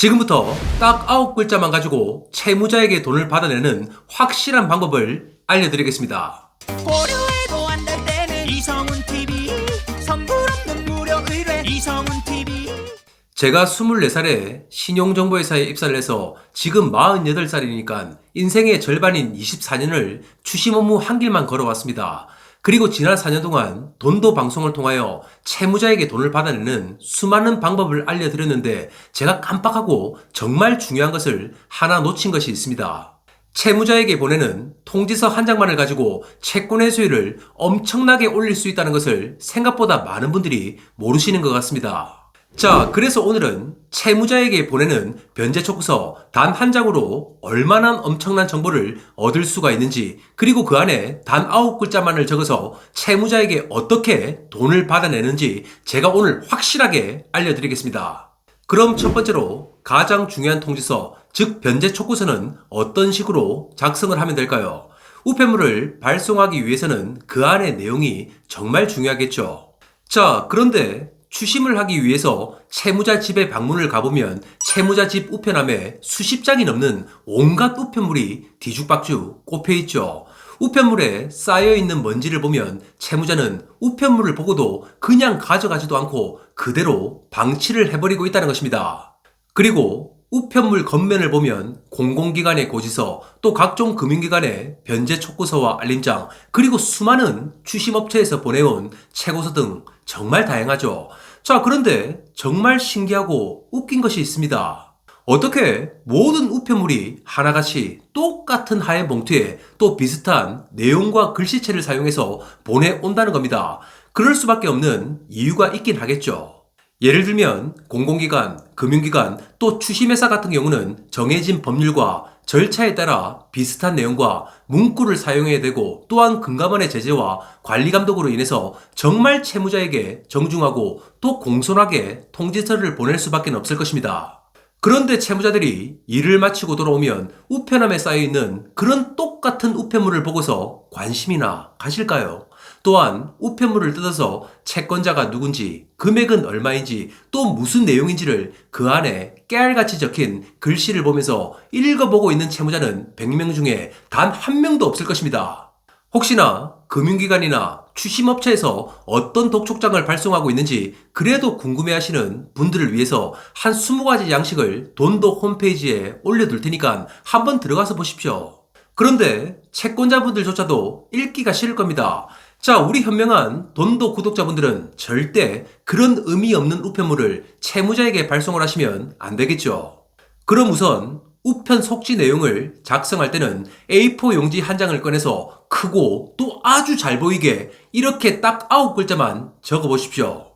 지금부터 딱 아홉 글자만 가지고 채무자에게 돈을 받아내는 확실한 방법을 알려드리겠습니다. 제가 24살에 신용정보회사에 입사를 해서 지금 48살이니까 인생의 절반인 24년을 추심 업무 한 길만 걸어왔습니다. 그리고 지난 4년 동안 돈도 방송을 통하여 채무자에게 돈을 받아내는 수많은 방법을 알려드렸는데 제가 깜빡하고 정말 중요한 것을 하나 놓친 것이 있습니다. 채무자에게 보내는 통지서 한 장만을 가지고 채권의 수익을 엄청나게 올릴 수 있다는 것을 생각보다 많은 분들이 모르시는 것 같습니다. 자, 그래서 오늘은 채무자에게 보내는 변제 촉구서 단 한 장으로 얼마나 엄청난 정보를 얻을 수가 있는지, 그리고 그 안에 단 아홉 글자만을 적어서 채무자에게 어떻게 돈을 받아내는지 제가 오늘 확실하게 알려드리겠습니다. 그럼 첫 번째로 가장 중요한 통지서, 즉 변제 촉구서는 어떤 식으로 작성을 하면 될까요? 우편물을 발송하기 위해서는 그 안의 내용이 정말 중요하겠죠. 자, 그런데 추심을 하기 위해서 채무자 집에 방문을 가보면 채무자 집 우편함에 수십 장이 넘는 온갖 우편물이 뒤죽박죽 꼽혀 있죠. 우편물에 쌓여 있는 먼지를 보면 채무자는 우편물을 보고도 그냥 가져가지도 않고 그대로 방치를 해버리고 있다는 것입니다. 그리고 우편물 겉면을 보면 공공기관의 고지서, 또 각종 금융기관의 변제 촉구서와 알림장, 그리고 수많은 추심업체에서 보내온 채고서 등 정말 다양하죠. 자, 그런데 정말 신기하고 웃긴 것이 있습니다. 어떻게 모든 우편물이 하나같이 똑같은 하얀 봉투에 또 비슷한 내용과 글씨체를 사용해서 보내온다는 겁니다. 그럴 수밖에 없는 이유가 있긴 하겠죠. 예를 들면 공공기관, 금융기관, 또 추심회사 같은 경우는 정해진 법률과 절차에 따라 비슷한 내용과 문구를 사용해야 되고 또한 금감원의 제재와 관리 감독으로 인해서 정말 채무자에게 정중하고 또 공손하게 통지서를 보낼 수밖에 없을 것입니다. 그런데 채무자들이 일을 마치고 돌아오면 우편함에 쌓여있는 그런 똑같은 우편물을 보고서 관심이나 가실까요? 또한 우편물을 뜯어서 채권자가 누군지, 금액은 얼마인지, 또 무슨 내용인지를 그 안에 깨알같이 적힌 글씨를 보면서 읽어보고 있는 채무자는 100명 중에 단 한 명도 없을 것입니다. 혹시나 금융기관이나 추심업체에서 어떤 독촉장을 발송하고 있는지 그래도 궁금해하시는 분들을 위해서 한 20가지 양식을 돈도 홈페이지에 올려둘 테니까 한번 들어가서 보십시오. 그런데 채권자분들조차도 읽기가 싫을 겁니다. 자, 우리 현명한 돈도 구독자분들은 절대 그런 의미 없는 우편물을 채무자에게 발송을 하시면 안 되겠죠. 그럼 우선 우편 속지 내용을 작성할 때는 A4 용지 한 장을 꺼내서 크고 또 아주 잘 보이게 이렇게 딱 아홉 글자만 적어 보십시오.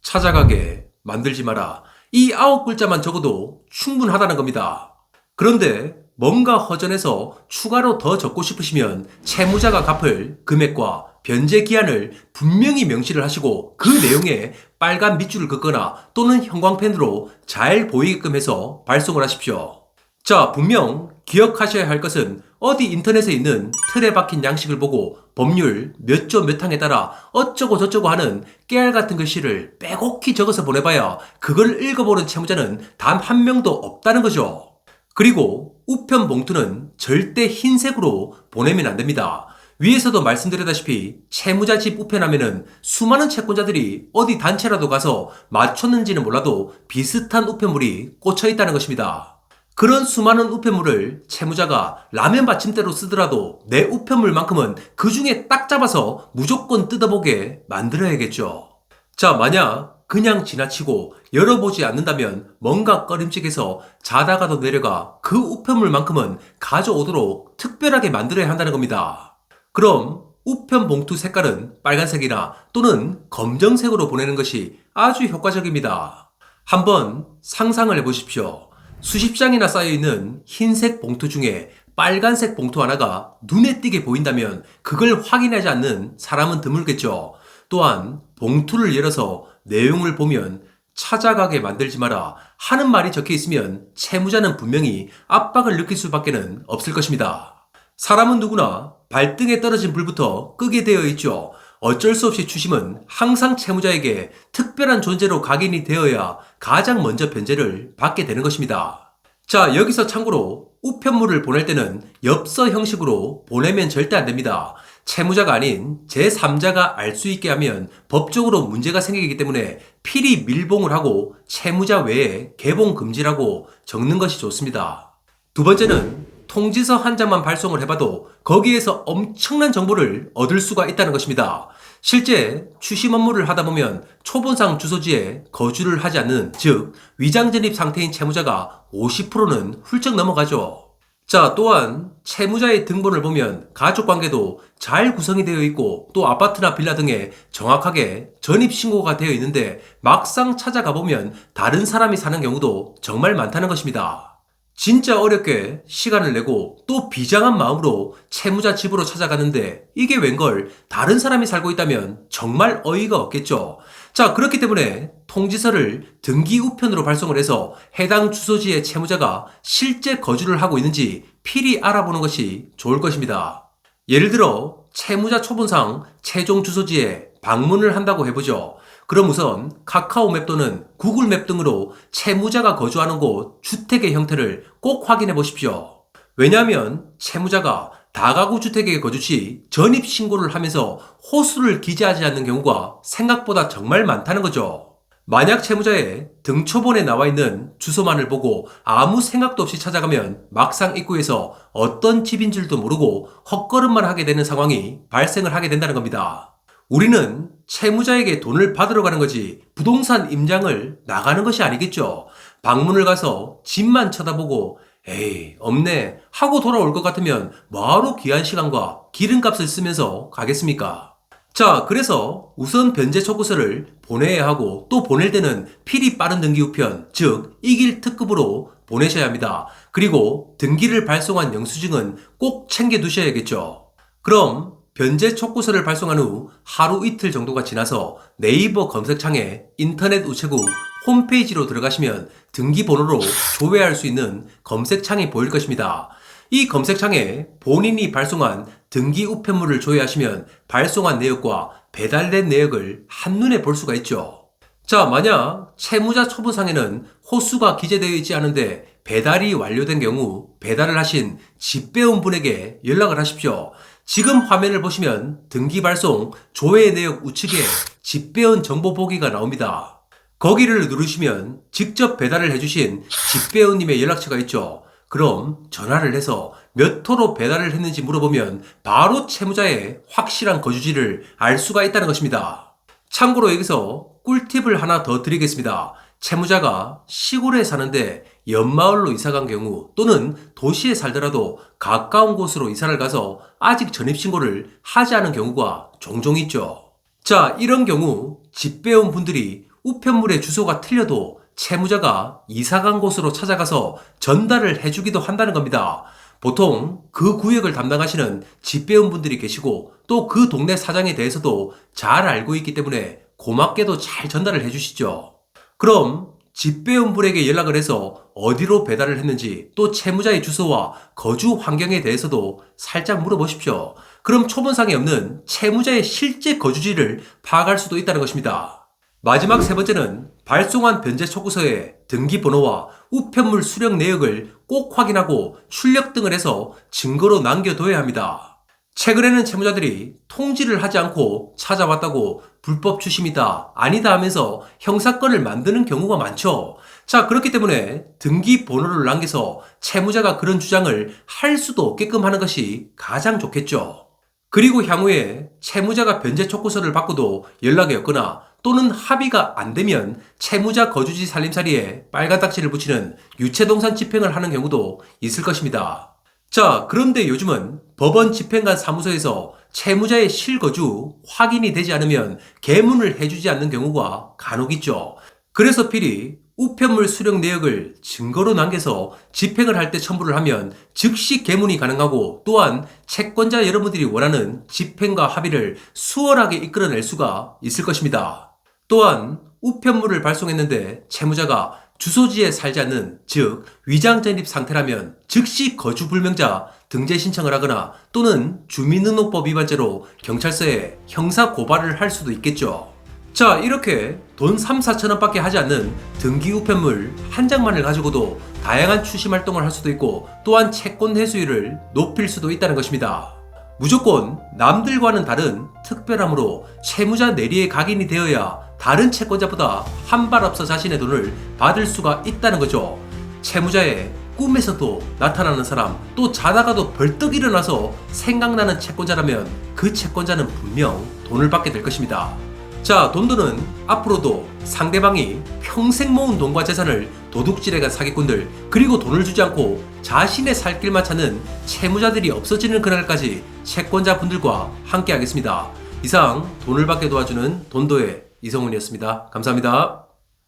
찾아가게 만들지 마라. 이 아홉 글자만 적어도 충분하다는 겁니다. 그런데 뭔가 허전해서 추가로 더 적고 싶으시면 채무자가 갚을 금액과 변제 기한을 분명히 명시를 하시고 그 내용에 빨간 밑줄을 긋거나 또는 형광펜으로 잘 보이게끔 해서 발송을 하십시오. 자, 분명 기억하셔야 할 것은 어디 인터넷에 있는 틀에 박힌 양식을 보고 법률 몇 조 몇 항에 따라 어쩌고 저쩌고 하는 깨알 같은 글씨를 빼곡히 적어서 보내봐야 그걸 읽어보는 채무자는 단 한 명도 없다는 거죠. 그리고 우편 봉투는 절대 흰색으로 보내면 안 됩니다. 위에서도 말씀드렸다시피 채무자 집 우편함에는 수많은 채권자들이 어디 단체라도 가서 맞췄는지는 몰라도 비슷한 우편물이 꽂혀 있다는 것입니다. 그런 수많은 우편물을 채무자가 라면 받침대로 쓰더라도 내 우편물만큼은 그 중에 딱 잡아서 무조건 뜯어보게 만들어야겠죠. 자, 만약 그냥 지나치고 열어보지 않는다면 뭔가 꺼림칙해서 자다가도 내려가 그 우편물만큼은 가져오도록 특별하게 만들어야 한다는 겁니다. 그럼 우편 봉투 색깔은 빨간색이나 또는 검정색으로 보내는 것이 아주 효과적입니다. 한번 상상을 해보십시오. 수십 장이나 쌓여있는 흰색 봉투 중에 빨간색 봉투 하나가 눈에 띄게 보인다면 그걸 확인하지 않는 사람은 드물겠죠. 또한 봉투를 열어서 내용을 보면 찾아가게 만들지 마라 하는 말이 적혀 있으면 채무자는 분명히 압박을 느낄 수밖에는 없을 것입니다. 사람은 누구나 발등에 떨어진 불부터 끄게 되어 있죠. 어쩔 수 없이 추심은 항상 채무자에게 특별한 존재로 각인이 되어야 가장 먼저 변제를 받게 되는 것입니다. 자, 여기서 참고로 우편물을 보낼 때는 엽서 형식으로 보내면 절대 안 됩니다. 채무자가 아닌 제3자가 알 수 있게 하면 법적으로 문제가 생기기 때문에 필히 밀봉을 하고 채무자 외에 개봉 금지라고 적는 것이 좋습니다. 두 번째는 통지서 한 장만 발송을 해봐도 거기에서 엄청난 정보를 얻을 수가 있다는 것입니다. 실제 추심 업무를 하다 보면 초본상 주소지에 거주를 하지 않는 즉 위장전입 상태인 채무자가 50%는 훌쩍 넘어가죠. 자, 또한 채무자의 등본을 보면 가족 관계도 잘 구성이 되어 있고 또 아파트나 빌라 등에 정확하게 전입 신고가 되어 있는데 막상 찾아가 보면 다른 사람이 사는 경우도 정말 많다는 것입니다. 진짜 어렵게 시간을 내고 또 비장한 마음으로 채무자 집으로 찾아가는데 이게 웬걸 다른 사람이 살고 있다면 정말 어이가 없겠죠. 자, 그렇기 때문에 통지서를 등기 우편으로 발송을 해서 해당 주소지의 채무자가 실제 거주를 하고 있는지 필히 알아보는 것이 좋을 것입니다. 예를 들어 채무자 초본상 최종 주소지에 방문을 한다고 해보죠. 그럼 우선 카카오맵 또는 구글맵 등으로 채무자가 거주하는 곳 주택의 형태를 꼭 확인해 보십시오. 왜냐하면 채무자가 다가구 주택에 거주 시 전입 신고를 하면서 호수를 기재하지 않는 경우가 생각보다 정말 많다는 거죠. 만약 채무자의 등초본에 나와 있는 주소만을 보고 아무 생각도 없이 찾아가면 막상 입구에서 어떤 집인 줄도 모르고 헛걸음만 하게 되는 상황이 발생을 하게 된다는 겁니다. 우리는 채무자에게 돈을 받으러 가는 거지 부동산 임장을 나가는 것이 아니겠죠. 방문을 가서 집만 쳐다보고 에이 없네 하고 돌아올 것 같으면 뭐하러 귀한 시간과 기름값을 쓰면서 가겠습니까? 자 그래서 우선 변제 촉구서를 보내야 하고 또 보낼 때는 필히 빠른 등기 우편 즉 이길 특급으로 보내셔야 합니다. 그리고 등기를 발송한 영수증은 꼭 챙겨 두셔야겠죠. 그럼 변제 촉구서를 발송한 후 하루 이틀 정도가 지나서 네이버 검색창에 인터넷 우체국 홈페이지로 들어가시면 등기번호로 조회할 수 있는 검색창이 보일 것입니다. 이 검색창에 본인이 발송한 등기 우편물을 조회하시면 발송한 내역과 배달된 내역을 한눈에 볼 수가 있죠. 자, 만약 채무자 초부상에는 호수가 기재되어 있지 않은데 배달이 완료된 경우 배달을 하신 집배운 분에게 연락을 하십시오. 지금 화면을 보시면 등기 발송 조회 내역 우측에 집배운 정보 보기가 나옵니다. 거기를 누르시면 직접 배달을 해주신 집배우님의 연락처가 있죠. 그럼 전화를 해서 몇 호로 배달을 했는지 물어보면 바로 채무자의 확실한 거주지를 알 수가 있다는 것입니다. 참고로 여기서 꿀팁을 하나 더 드리겠습니다. 채무자가 시골에 사는데 옆마을로 이사 간 경우 또는 도시에 살더라도 가까운 곳으로 이사를 가서 아직 전입신고를 하지 않은 경우가 종종 있죠. 자, 이런 경우 집 배운 분들이 우편물의 주소가 틀려도 채무자가 이사 간 곳으로 찾아가서 전달을 해주기도 한다는 겁니다. 보통 그 구역을 담당하시는 집 배운 분들이 계시고 또 그 동네 사장에 대해서도 잘 알고 있기 때문에 고맙게도 잘 전달을 해주시죠. 그럼 집배운 분에게 연락을 해서 어디로 배달을 했는지 또 채무자의 주소와 거주 환경에 대해서도 살짝 물어보십시오. 그럼 초본상에 없는 채무자의 실제 거주지를 파악할 수도 있다는 것입니다. 마지막 세 번째는 발송한 변제 촉구서의 등기번호와 우편물 수령 내역을 꼭 확인하고 출력 등을 해서 증거로 남겨둬야 합니다. 최근에는 채무자들이 통지를 하지 않고 찾아왔다고 불법 추심이다, 아니다 하면서 형사건을 만드는 경우가 많죠. 자, 그렇기 때문에 등기 번호를 남겨서 채무자가 그런 주장을 할 수도 없게끔 하는 것이 가장 좋겠죠. 그리고 향후에 채무자가 변제 촉구서를 받고도 연락이 없거나 또는 합의가 안 되면 채무자 거주지 살림살이에 빨간 딱지를 붙이는 유체동산 집행을 하는 경우도 있을 것입니다. 자, 그런데 요즘은 법원 집행관 사무소에서 채무자의 실거주 확인이 되지 않으면 개문을 해주지 않는 경우가 간혹 있죠. 그래서 필히 우편물 수령 내역을 증거로 남겨서 집행을 할 때 첨부를 하면 즉시 개문이 가능하고 또한 채권자 여러분들이 원하는 집행과 합의를 수월하게 이끌어낼 수가 있을 것입니다. 또한 우편물을 발송했는데 채무자가 주소지에 살지 않는 즉 위장 전입 상태라면 즉시 거주 불명자 등재 신청을 하거나 또는 주민등록법 위반죄로 경찰서에 형사 고발을 할 수도 있겠죠. 자, 이렇게 돈 3, 4천 원 밖에 하지 않는 등기 우편물 한 장만을 가지고도 다양한 추심 활동을 할 수도 있고 또한 채권 회수율을 높일 수도 있다는 것입니다. 무조건 남들과는 다른 특별함으로 채무자 내리에 각인이 되어야 다른 채권자보다 한 발 앞서 자신의 돈을 받을 수가 있다는 거죠. 채무자의 꿈에서도 나타나는 사람, 또 자다가도 벌떡 일어나서 생각나는 채권자라면 그 채권자는 분명 돈을 받게 될 것입니다. 자, 돈도는 앞으로도 상대방이 평생 모은 돈과 재산을 도둑질해간 사기꾼들, 그리고 돈을 주지 않고 자신의 살 길만 찾는 채무자들이 없어지는 그날까지 채권자 분들과 함께 하겠습니다. 이상 돈을 받게 도와주는 돈도의 이성훈이었습니다. 감사합니다.